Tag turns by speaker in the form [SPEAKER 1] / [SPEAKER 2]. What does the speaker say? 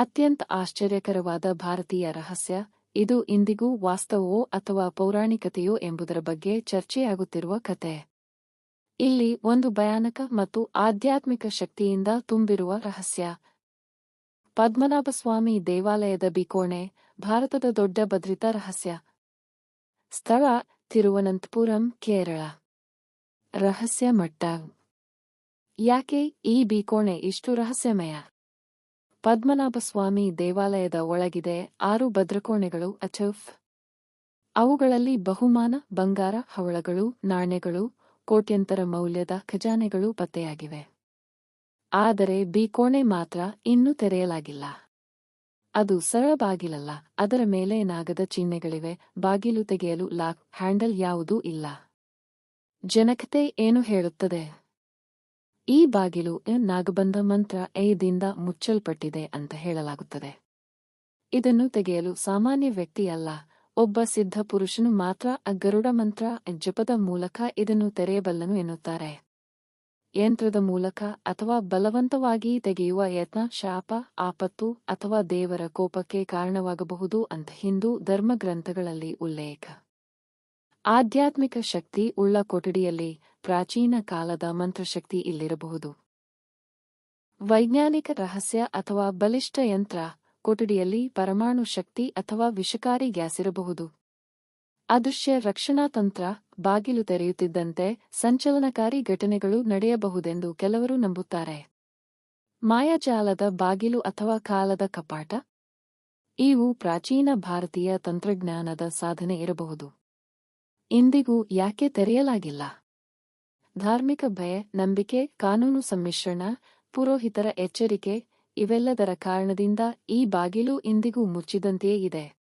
[SPEAKER 1] ಅತ್ಯಂತ ಆಶ್ಚರ್ಯಕರವಾದ ಭಾರತೀಯ ರಹಸ್ಯ, ಇದು ಇಂದಿಗೂ ವಾಸ್ತವವೋ ಅಥವಾ ಪೌರಾಣಿಕತೆಯೋ ಎಂಬುದರ ಬಗ್ಗೆ ಚರ್ಚೆಯಾಗುತ್ತಿರುವ ಕತೆ. ಇಲ್ಲಿ ಒಂದು ಭಯಾನಕ ಮತ್ತು ಆಧ್ಯಾತ್ಮಿಕ ಶಕ್ತಿಯಿಂದ ತುಂಬಿರುವ ರಹಸ್ಯ. ಪದ್ಮನಾಭಸ್ವಾಮಿ ದೇವಾಲಯದ ಬಿಕೋಣೆ, ಭಾರತದ ದೊಡ್ಡ ಭದ್ರತಾ ರಹಸ್ಯ. ಸ್ಥಳ ತಿರುವನಂತಪುರಂ, ಕೇರಳ. ರಹಸ್ಯ ಮಟ್ಟ. ಯಾಕೆ ಈ ಬಿಕೋಣೆ ಇಷ್ಟು ರಹಸ್ಯಮಯ? ಪದ್ಮನಾಭಸ್ವಾಮಿ ದೇವಾಲಯದ ಒಳಗಿದೆ ಆರು ಭದ್ರಕೋಣೆಗಳು, ಅಚೌಫ್. ಅವುಗಳಲ್ಲಿ ಬಹುಮಾನ, ಬಂಗಾರ, ಹವಳಗಳು, ನಾಣ್ಯಗಳು, ಕೋಟ್ಯಂತರ ಮೌಲ್ಯದ ಖಜಾನೆಗಳು ಪತ್ತೆಯಾಗಿವೆ. ಆದರೆ ಬಿಕೋಣೆ ಮಾತ್ರ ಇನ್ನೂ ತೆರೆಯಲಾಗಿಲ್ಲ. ಅದು ಸರಳ ಬಾಗಿಲಲ್ಲ, ಅದರ ಮೇಲೆ ನಾಗದ ಚಿಹ್ನೆಗಳಿವೆ, ಬಾಗಿಲು ತೆಗೆಯಲು ಲಾಕ್ ಹ್ಯಾಂಡಲ್ ಯಾವುದೂ ಇಲ್ಲ. ಜನಕತೆ ಏನು ಹೇಳುತ್ತದೆ? ಈ ಬಾಗಿಲು ನಾಗಬಂಧ ಮಂತ್ರ ಐದಿಂದ ಮುಚ್ಚಲ್ಪಟ್ಟಿದೆ ಅಂತ ಹೇಳಲಾಗುತ್ತದೆ. ಇದನ್ನು ತೆಗೆಯಲು ಸಾಮಾನ್ಯ ವ್ಯಕ್ತಿಯಲ್ಲ, ಒಬ್ಬ ಸಿದ್ಧ ಪುರುಷನು ಮಾತ್ರ ಗರುಡ ಮಂತ್ರ ಜಪದ ಮೂಲಕ ಇದನ್ನು ತೆರೆಯಬಲ್ಲನು ಎನ್ನುತ್ತಾರೆ. ಯಂತ್ರದ ಮೂಲಕ ಅಥವಾ ಬಲವಂತವಾಗಿ ತೆಗೆಯುವ ಯತ್ನ, ಶಾಪ, ಆಪತ್ತು ಅಥವಾ ದೇವರ ಕೋಪಕ್ಕೆ ಕಾರಣವಾಗಬಹುದು ಅಂತ ಹಿಂದೂ ಧರ್ಮಗ್ರಂಥಗಳಲ್ಲಿ ಉಲ್ಲೇಖ. ಆಧ್ಯಾತ್ಮಿಕ ಶಕ್ತಿ ಉಳ್ಳ ಕೊಠಡಿಯಲ್ಲಿ ಪ್ರಾಚೀನ ಕಾಲದ ಮಂತ್ರಶಕ್ತಿ ಇಲ್ಲಿರಬಹುದು. ವೈಜ್ಞಾನಿಕ ರಹಸ್ಯ ಅಥವಾ ಬಲಿಷ್ಠ ಯಂತ್ರ ಕೊಠಡಿಯಲ್ಲಿ ಪರಮಾಣು ಶಕ್ತಿ ಅಥವಾ ವಿಷಕಾರಿ ಗ್ಯಾಸ್ ಇರಬಹುದು. ಅದೃಶ್ಯ ರಕ್ಷಣಾ ತಂತ್ರ ಬಾಗಿಲು ತೆರೆಯುತ್ತಿದ್ದಂತೆ ಸಂಚಲನಕಾರಿ ಘಟನೆಗಳು ನಡೆಯಬಹುದೆಂದು ಕೆಲವರು ನಂಬುತ್ತಾರೆ. ಮಾಯಾಜಾಲದ ಬಾಗಿಲು ಅಥವಾ ಕಾಲದ ಕಪಾಟ? ಇವು ಪ್ರಾಚೀನ ಭಾರತೀಯ ತಂತ್ರಜ್ಞಾನದ ಸಾಧನೆ ಇರಬಹುದು. ಇಂದಿಗೂ ಯಾಕೆ ತೆರೆಯಲಾಗಿಲ್ಲ? ಧಾರ್ಮಿಕ ಭಯ, ನಂಬಿಕೆ, ಕಾನೂನು ಸಮ್ಮಿಶ್ರಣ, ಪುರೋಹಿತರ ಎಚ್ಚರಿಕೆ, ಇವೆಲ್ಲದರ ಕಾರಣದಿಂದ ಈ ಬಾಗಿಲು ಇಂದಿಗೂ ಮುಚ್ಚಿದಂತೆಯೇ ಇದೆ.